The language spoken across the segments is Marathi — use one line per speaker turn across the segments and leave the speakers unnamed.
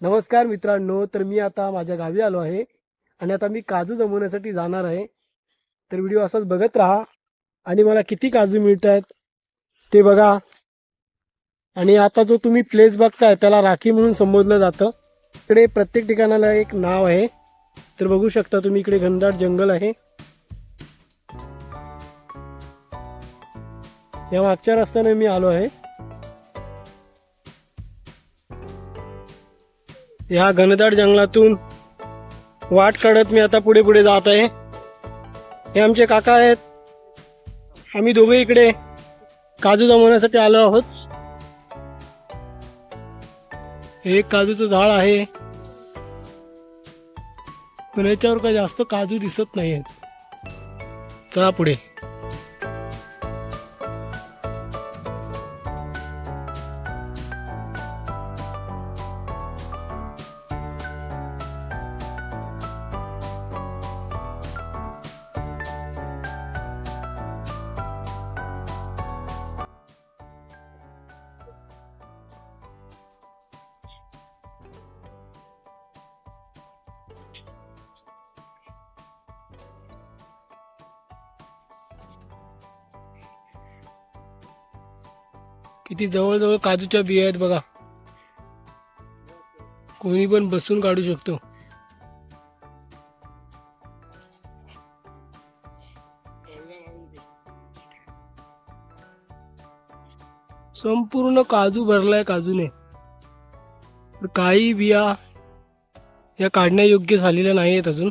नमस्कार मित्रांनो तर मी आता माझ्या गावी आलो आहे आणि आता मी काजू जमवण्यासाठी जाणार आहे. तर व्हिडिओ असाच बघत राहा आणि मला किती काजू मिळत आहेत ते बघा. आणि आता जो तुम्ही प्लेस बघताय त्याला राखी म्हणून संबोधलं जातं. इकडे प्रत्येक ठिकाणाला एक नाव आहे. तर बघू शकता तुम्ही इकडे घनदाट जंगल आहे. या मागच्या रस्त्याने मी आलो आहे. ह्या घनदाट जंगलातून वाट काढत मी आता पुढे पुढे जात आहे. हे आमचे काका आहेत. आम्ही दोघे इकडे काजू जमवण्यासाठी आलो आहोत. हे एक काजूचं झाड आहे. पण याच्यावर काही जास्त काजू दिसत नाही आहेत चला पुढे. किती जवळजवळ काजूच्या बिया आहेत बघा. कोणी पण बसून काढू शकतो. संपूर्ण काजू भरलाय काजूने. काही बिया या काढण्यायोग्य झालेल्या नाही आहेत अजून.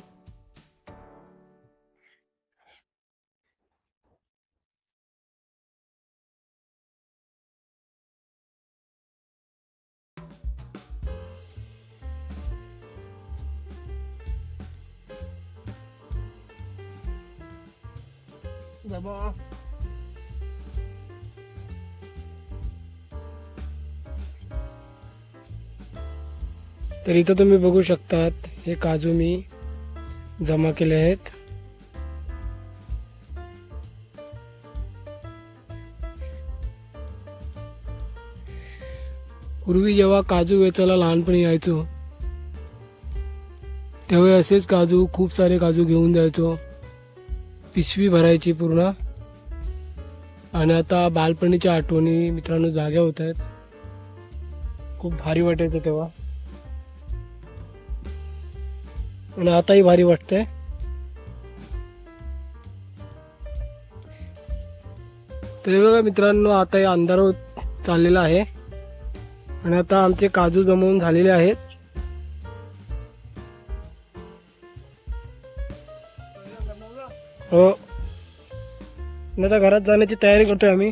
तर इथं तुम्ही बघू शकतात हे काजू मी जमा केले आहेत. पूर्वी जेव्हा काजू वेचायला लहानपणी यायचो त्यावेळी असेच काजू खूप सारे काजू घेऊन जायचो. पिशवी भरायची पूर्ण. आणि आता बालपणीच्या आठवणी मित्रांनो जाग्या होत आहेत. खूप भारी वाटायचं तेव्हा. आणि आताही भारी वाटतंय. तरी बघा मित्रांनो आता हे अंधार चाललेला आहे. आणि आता आमचे काजू जमवून झालेले आहेत. हो. नाही आता घरात जाण्याची तयारी करतोय आम्ही.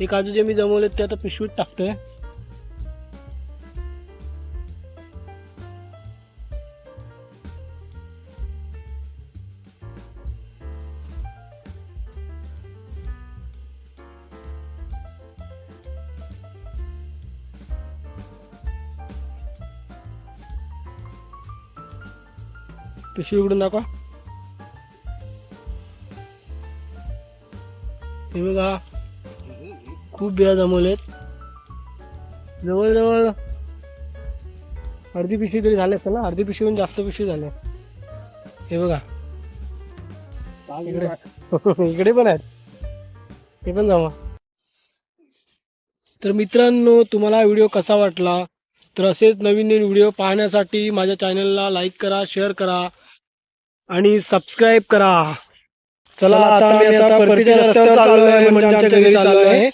हे काजू जे मी जमवले ते आता पिशवीत टाकतोय. पिशवी उघडून दाखवा. हे बघा. खूप बिया जमवलेत. जवळजवळ अर्धी पिशवी तरी झाले असेल ना? अर्धी पिशवीहून जास्त पिशवी झाले. हे बघा. इकडे. इकडे पण आहेत. हे पण जमा. तर मित्रांनो तुम्हाला व्हिडिओ कसा वाटला? तर असेच नवीन नवीन व्हिडिओ पाहण्यासाठी माझ्या चॅनलला लाईक करा शेअर करा आणि सबस्क्राईब करा. चला आता आम्ही आता परतीच्या रस्त्यावर चाललो आहे म्हणजे आमच्या घरी चाललो आहे